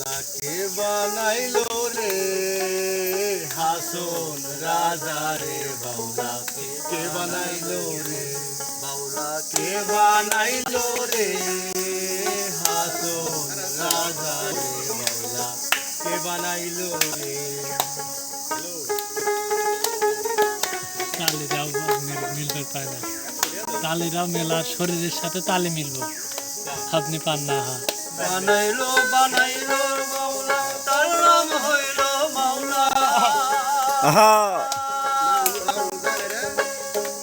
বাউলাকে বানাইলো রে। হাসন রাজা রে বাউলাকে কে বানাইলো রে? বাউলাকে বানাইলো রে? হাসন রাজা রে, বাউলা কে বানাইলো রে? তালেরাও মিল- মিলবে পায় না। তালেরাও মেলার শরীরের সাথে তালে মিলবো। আপনি পান না, হা। বানাইলো বানাইলো মাওলা তার নাম হইল মাওলা।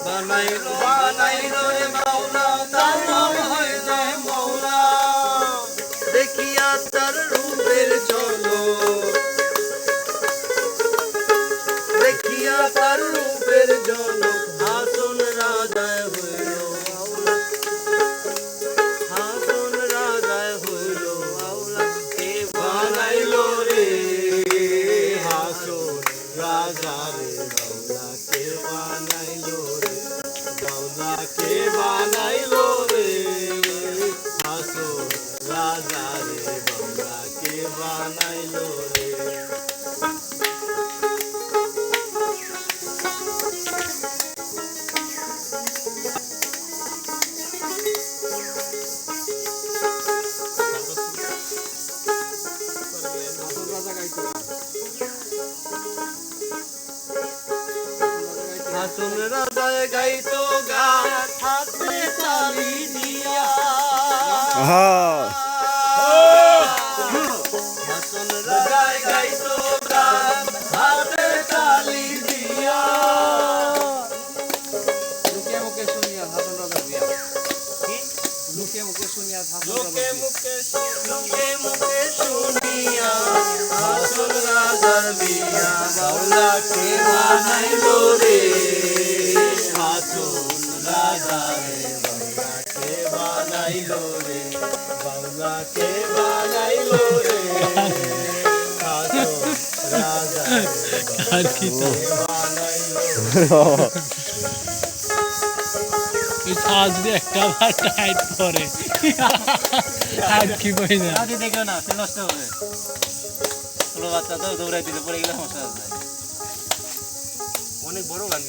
বানাইলো বানাইলো রে মাওলা তার নাম হইল মাওলা। দেখিয়া তার রাজা রে মাওলা কে বানাইলো রে হাসন রাজায় গাইতো গান হাতে তালি দিয়া মুখে শুনিয়া হাসন রাজা বিয়া লোকে মুখে শুনিয়া রাজা লোকে মুখে লোকে মুখে শুনিয়া হাসন রাজার বিয়া বাউলা কে বানাইলো রে? হাসন রাজা রে বাউলা কে বানাইলো রে? বাউলা কে বানাইলো রে? হাসন রাজা রে আর কি তো বানাইলো সাজ দিয়ে একটা বার টাইট করে। আর কি কই না। আদি দেখো না সে নষ্ট হবে। ছোট বাচ্চা তো দৌড়াই দিলে পড়ে গেলে সমস্যা আছে। অনেক বড় গান